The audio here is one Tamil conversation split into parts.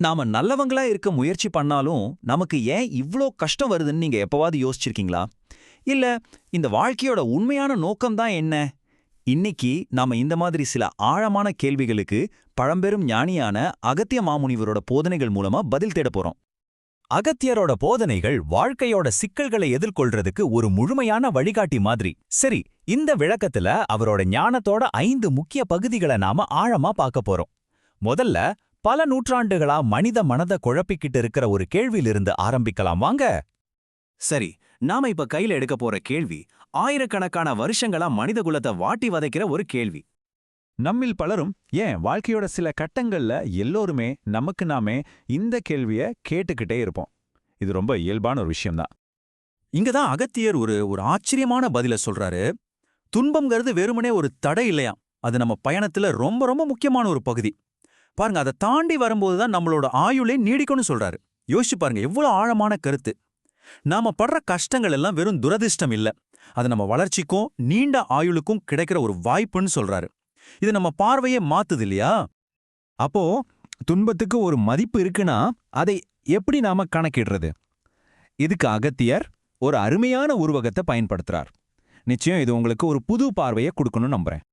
நாம நல்லவங்களா இருக்க முயற்சி பண்ணாலும் நமக்கு ஏன் இவ்ளோ கஷ்டம் வருதுன்னு நீங்க எப்பவாவது யோசிச்சிருக்கீங்களா? இல்ல இந்த வாழ்க்கையோட உண்மையான நோக்கம்தான் என்ன? இன்னைக்கு நாம இந்த மாதிரி சில ஆழமான கேள்விகளுக்கு பழம்பெரும் ஞானியான அகத்திய மாமுனிவரோட போதனைகள் மூலமா பதில் தேட போறோம். அகத்தியரோட போதனைகள் வாழ்க்கையோட சிக்கல்களை எதிர்கொள்றதுக்கு ஒரு முழுமையான வழிகாட்டி மாதிரி. சரி இந்த விளக்கத்துல அவரோட ஞானத்தோட ஐந்து முக்கிய பகுதிகளை நாம ஆழமா பார்க்க போறோம். முதல்ல பல நூற்றாண்டுகளா மனித மனத குழப்பிக்கிட்டு இருக்கிற ஒரு கேள்வியிலிருந்து ஆரம்பிக்கலாம். வாங்க. சரி நாம இப்ப கையில எடுக்க போற கேள்வி ஆயிரக்கணக்கான வருஷங்களா மனித குலத்தை வாட்டி வதைக்கிற ஒரு கேள்வி. நம்மில் பலரும் ஏன் வாழ்க்கையோட சில கட்டங்கள்ல எல்லோருமே நமக்கு நாமே இந்த கேள்விய கேட்டுக்கிட்டே இருப்போம். இது ரொம்ப இயல்பான ஒரு விஷயம்தான். இங்கதான் அகத்தியர் ஒரு ஒரு ஆச்சரியமான பதில சொல்றாரு. துன்பம்ங்கிறது வெறுமனே ஒரு தடை இல்லையாம். அது நம்ம பயணத்துல ரொம்ப ரொம்ப முக்கியமான ஒரு பகுதி. பாருங்க அதை தாண்டி வரும்போது தான் நம்மளோட ஆயுளே நீடிக்கும்னு சொல்றாரு. யோசிச்சு பாருங்க எவ்வளோ ஆழமான கருத்து. நாம படுற கஷ்டங்கள் எல்லாம் வெறும் துரதிர்ஷ்டம் இல்ல. அது நம்ம வளர்ச்சிக்கும் நீண்ட ஆயுளுக்கும் கிடைக்கிற ஒரு வாய்ப்புன்னு சொல்றாரு. இது நம்ம பார்வையே மாத்துது இல்லையா? அப்போ துன்பத்துக்கு ஒரு மதிப்பு இருக்குன்னா அதை எப்படி நாம கணக்கிடுறது? இதுக்கு அகத்தியர் ஒரு அருமையான உருவகத்தை பயன்படுத்துறார். நிச்சயம் இது உங்களுக்கு ஒரு புது பார்வையை கொடுக்கணும்னு நம்புறேன்.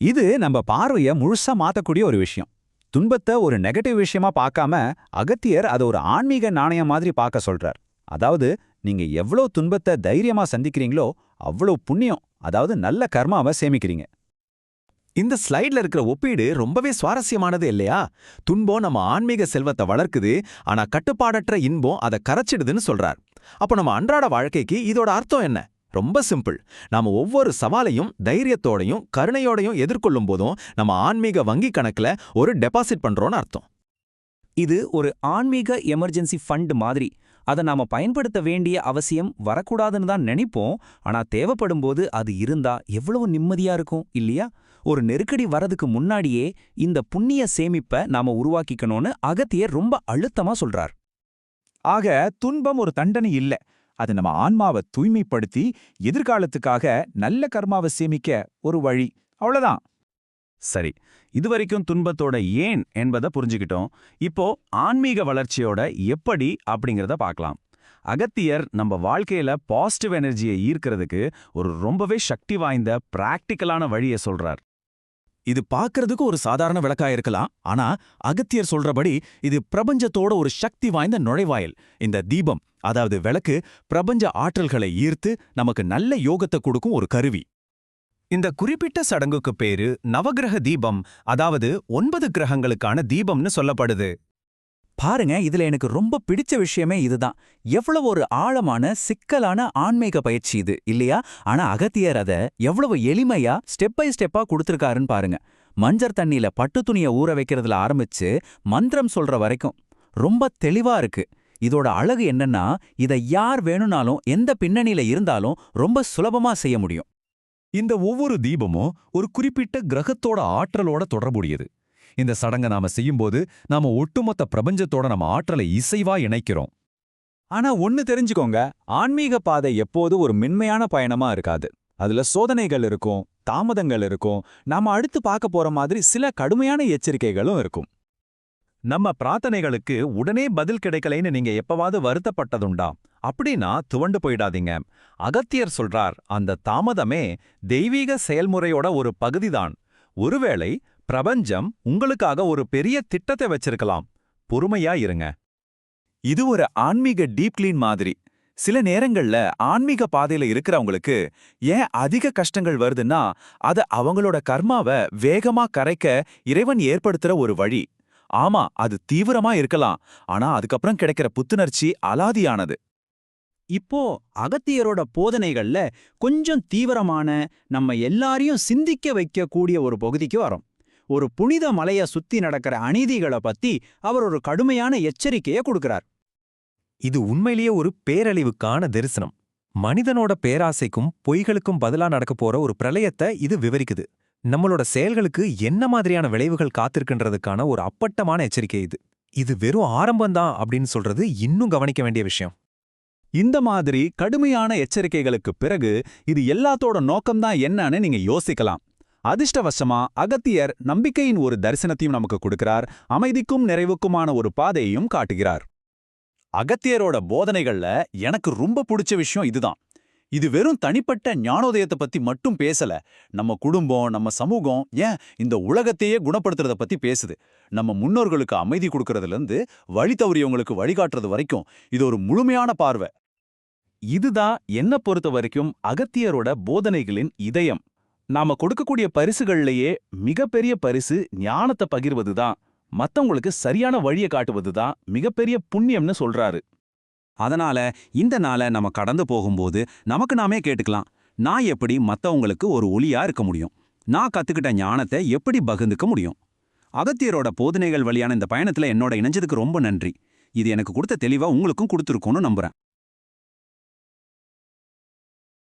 இது நம்ம பார்வையை முழுசா மாத்தக்கூடிய ஒரு விஷயம். துன்பத்தை ஒரு நெகட்டிவ் விஷயமா பார்க்காம அகத்தியர் அதை ஒரு ஆன்மீக நாணயம் மாதிரி பார்க்க சொல்றார். அதாவது நீங்க எவ்வளோ துன்பத்தை தைரியமா சந்திக்கிறீங்களோ அவ்வளோ புண்ணியம் அதாவது நல்ல கர்மாவை சேமிக்கிறீங்க. இந்த ஸ்லைட்ல இருக்கிற ஒப்பீடு ரொம்பவே சுவாரஸ்யமானது இல்லையா? துன்பம் நம்ம ஆன்மீக செல்வத்தை வளர்க்குது ஆனா கட்டுப்பாடற்ற இன்பம் அதை கரைச்சிடுதுன்னு சொல்றார். அப்போ நம்ம அன்றாட வாழ்க்கைக்கு இதோட அர்த்தம் என்ன? ரொம்ப சிம்பிள். நாம ஒவ்வொரு சவாலையும் தைரியத்தோடையும் கருணையோடையும் எதிர்கொள்ளும் போதும் நம்ம ஆன்மீக வங்கி கணக்குல ஒரு டெபாசிட் பண்றோம்னு அர்த்தம். இது ஒரு ஆன்மீக எமர்ஜென்சி ஃபண்ட் மாதிரி. அதை நாம பயன்படுத்த வேண்டிய அவசியம் வரக்கூடாதுன்னு தான் நினைப்போம். ஆனா தேவைப்படும்போது அது இருந்தா எவ்வளவு நிம்மதியா இருக்கும் இல்லையா? ஒரு நெருக்கடி வரதுக்கு முன்னாடியே இந்த புண்ணிய சேமிப்பை நாம உருவாக்கிக்கணும்னு அகத்தியர் ரொம்ப அழுத்தமா சொல்றார். ஆக துன்பம் ஒரு தண்டனை இல்ல. அது நம்ம ஆன்மாவை தூய்மைப்படுத்தி எதிர்காலத்துக்காக நல்ல கர்மாவை சேமிக்க ஒரு வழி. அவ்வளவுதான். சரி. இதுவரைக்கும் துன்பத்தோட ஏன் என்பதை புரிஞ்சுக்கிட்டோம். இப்போ ஆன்மீக வளர்ச்சியோட எப்படி அப்படிங்கிறத பார்க்கலாம். அகத்தியர் நம்ம வாழ்க்கையில பாசிட்டிவ் எனர்ஜியை ஈர்க்கிறதுக்கு ஒரு ரொம்பவே சக்தி வாய்ந்த பிராக்டிக்கலான வழியை சொல்றார். இது பார்க்கறதுக்கு ஒரு சாதாரண விளக்கா இருக்கலாம். ஆனா அகத்தியர் சொல்றபடி இது பிரபஞ்சத்தோட ஒரு சக்தி வாய்ந்த நுழைவாயில். இந்த தீபம் அதாவது விளக்கு பிரபஞ்ச ஆற்றல்களை ஈர்த்து நமக்கு நல்ல யோகத்தை கொடுக்கும் ஒரு கருவி. இந்த குறிப்பிட்ட சடங்குக்கு பேரு நவகிரக தீபம் அதாவது ஒன்பது கிரகங்களுக்கான தீபம்னு சொல்லப்படுது. பாருங்க இதுல எனக்கு ரொம்ப பிடிச்ச விஷயமே இதுதான். எவ்வளவு ஒரு ஆழமான சிக்கலான ஆன்மீக பயிற்சி இது இல்லையா? ஆனா அகத்தியர் அதை எவ்வளவு எளிமையா ஸ்டெப் பை ஸ்டெப்பா கொடுத்துருக்காருன்னு பாருங்க. மஞ்சர் தண்ணியில பட்டு துணிய ஊற வைக்கிறதுல ஆரம்பிச்சு மந்திரம் சொல்ற வரைக்கும் ரொம்ப தெளிவா இருக்கு. இதோட அழகு என்னன்னா இதை யார் வேணும்னாலும் எந்த பின்னணியில இருந்தாலும் ரொம்ப சுலபமா செய்ய முடியும். இந்த ஒவ்வொரு தீபமும் ஒரு குறிப்பிட்ட கிரகத்தோட ஆற்றலோட தொடர்புடையது. இந்த சடங்கை நாம செய்யும்போது நாம ஒட்டுமொத்த பிரபஞ்சத்தோட நம்ம ஆற்றலை இசைவா இணைக்கிறோம். ஆனா ஒன்னு தெரிஞ்சுக்கோங்க. ஆன்மீக பாதை எப்போது ஒரு மென்மையான பயணமா இருக்காது. அதுல சோதனைகள் இருக்கும் தாமதங்கள் இருக்கும். நாம அடுத்து பார்க்க போற மாதிரி சில கடுமையான எச்சரிக்கைகளும் இருக்கும். நம்ம பிரார்த்தனைகளுக்கு உடனே பதில் கிடைக்கலைன்னு நீங்க எப்பவாவது வருத்தப்பட்டதுண்டா? அப்படின்னா துவண்டு போயிடாதீங்க. அகத்தியர் சொல்றார் அந்த தாமதமே தெய்வீக செயல்முறையோட ஒரு பகுதிதான். ஒருவேளை பிரபஞ்சம் உங்களுக்காக ஒரு பெரிய திட்டத்தை வச்சிருக்கலாம். பொறுமையா இருங்க. இது ஒரு ஆன்மீக டீப் கிளீன் மாதிரி. சில நேரங்கள்ல ஆன்மீக பாதையில இருக்கிறவங்களுக்கு ஏன் அதிக கஷ்டங்கள் வருதுன்னா அது அவங்களோட கர்மாவை வேகமா கரைக்க இறைவன் ஏற்படுத்துற ஒரு வழி. ஆமா அது தீவிரமா இருக்கலாம். ஆனா அதுக்கப்புறம் கிடைக்கிற புத்துணர்ச்சி அலாதியானது. இப்போ அகத்தியரோட போதனைகள்ல கொஞ்சம் தீவிரமான நம்ம எல்லாரையும் சிந்திக்க வைக்கக்கூடிய ஒரு பகுதிக்கு வரோம். ஒரு புனித மலைய சுத்தி நடக்கிற அநீதிகளை பத்தி அவர் ஒரு கடுமையான எச்சரிக்கையை கொடுக்கிறார். இது உண்மையிலேயே ஒரு பேரழிவுக்கான தரிசனம். மனிதனோட பேராசைக்கும் பொய்களுக்கும் பதிலா நடக்க போற ஒரு பிரளயத்தை இது விவரிக்குது. நம்மளோட செயல்களுக்கு என்ன மாதிரியான விளைவுகள் காத்திருக்கின்றதுக்கான ஒரு அப்பட்டமான எச்சரிக்கை இது. இது வெறும் ஆரம்பம்தான் அப்படின்னு சொல்றது இன்னும் கவனிக்க வேண்டிய விஷயம். இந்த மாதிரி கடுமையான எச்சரிக்கைகளுக்கு பிறகு இது எல்லாத்தோட நோக்கம்தான் என்னன்னு நீங்க யோசிக்கலாம். அதிர்ஷ்டவசமா அகத்தியர் நம்பிக்கையின் ஒரு தரிசனத்தையும் நமக்கு கொடுக்கிறார். அமைதிக்கும் நிறைவுக்குமான ஒரு பாதையையும் காட்டுகிறார். அகத்தியரோட போதனைகள்ல எனக்கு ரொம்ப பிடிச்ச விஷயம் இதுதான். இது வெறும் தனிப்பட்ட ஞானோதயத்தை பத்தி மட்டும் பேசல. நம்ம குடும்பம் நம்ம சமூகம் ஏன் இந்த உலகத்தையே குணப்படுத்துறத பத்தி பேசுது. நம்ம முன்னோர்களுக்கு அமைதி கொடுக்கறதுல இருந்து வழி தவறியவங்களுக்கு வழிகாட்டுறது வரைக்கும் இது ஒரு முழுமையான பார்வை. இதுதான் என்ன பொறுத்த வரைக்கும் அகத்தியரோட போதனைகளின் இதயம். நாம கொடுக்கக்கூடிய பரிசுகள்லயே மிகப்பெரிய பரிசு ஞானத்தை பகிர்வதுதான். மத்தவங்களுக்கு சரியான வழியை காட்டுவதுதான் மிகப்பெரிய புண்ணியம்னு சொல்றாரு. அதனால இந்த நாளை நம்ம கடந்து போகும்போது நமக்கு நாமே கேட்டுக்கலாம். நான் எப்படி மத்தவங்களுக்கு ஒரு ஒளியா இருக்க முடியும்? நான் கத்துக்கிட்ட ஞானத்தை எப்படி பகிர்ந்துக்க முடியும்? அகத்தியரோட போதனைகள் வழியான இந்த பயணத்துல என்னோட இணைஞ்சதுக்கு ரொம்ப நன்றி. இது எனக்கு கொடுத்த தெளிவா உங்களுக்கும் கொடுத்துருக்கோன்னு நம்புறேன்.